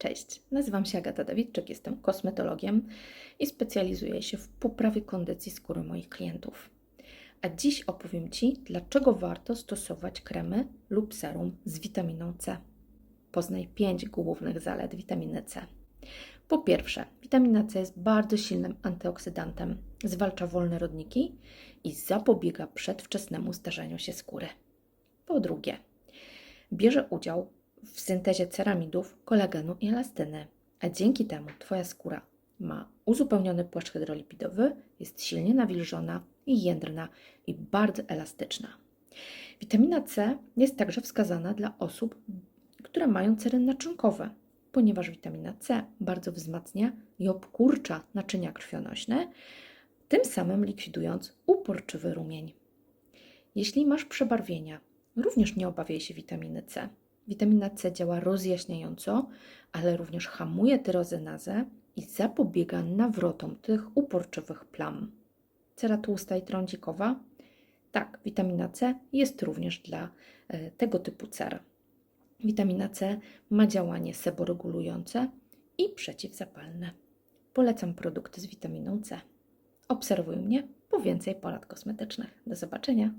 Cześć, nazywam się Agata Dawidczyk, jestem kosmetologiem i specjalizuję się w poprawie kondycji skóry moich klientów. A dziś opowiem Ci, dlaczego warto stosować kremy lub serum z witaminą C. Poznaj 5 głównych zalet witaminy C. Po pierwsze, witamina C jest bardzo silnym antyoksydantem, zwalcza wolne rodniki i zapobiega przedwczesnemu starzeniu się skóry. Po drugie, bierze udział w syntezie ceramidów, kolagenu i elastyny, a dzięki temu Twoja skóra ma uzupełniony płaszcz hydrolipidowy, jest silnie nawilżona i jędrna i bardzo elastyczna. Witamina C jest także wskazana dla osób, które mają cery naczynkowe, ponieważ witamina C bardzo wzmacnia i obkurcza naczynia krwionośne, tym samym likwidując uporczywy rumień. Jeśli masz przebarwienia, również nie obawiaj się witaminy C. Witamina C działa rozjaśniająco, ale również hamuje tyrozenazę i zapobiega nawrotom tych uporczywych plam. Cera tłusta i trądzikowa? Tak, witamina C jest również dla e, tego typu cer. Witamina C ma działanie seboregulujące i przeciwzapalne. Polecam produkty z witaminą C. Obserwuj mnie po więcej porad kosmetycznych. Do zobaczenia.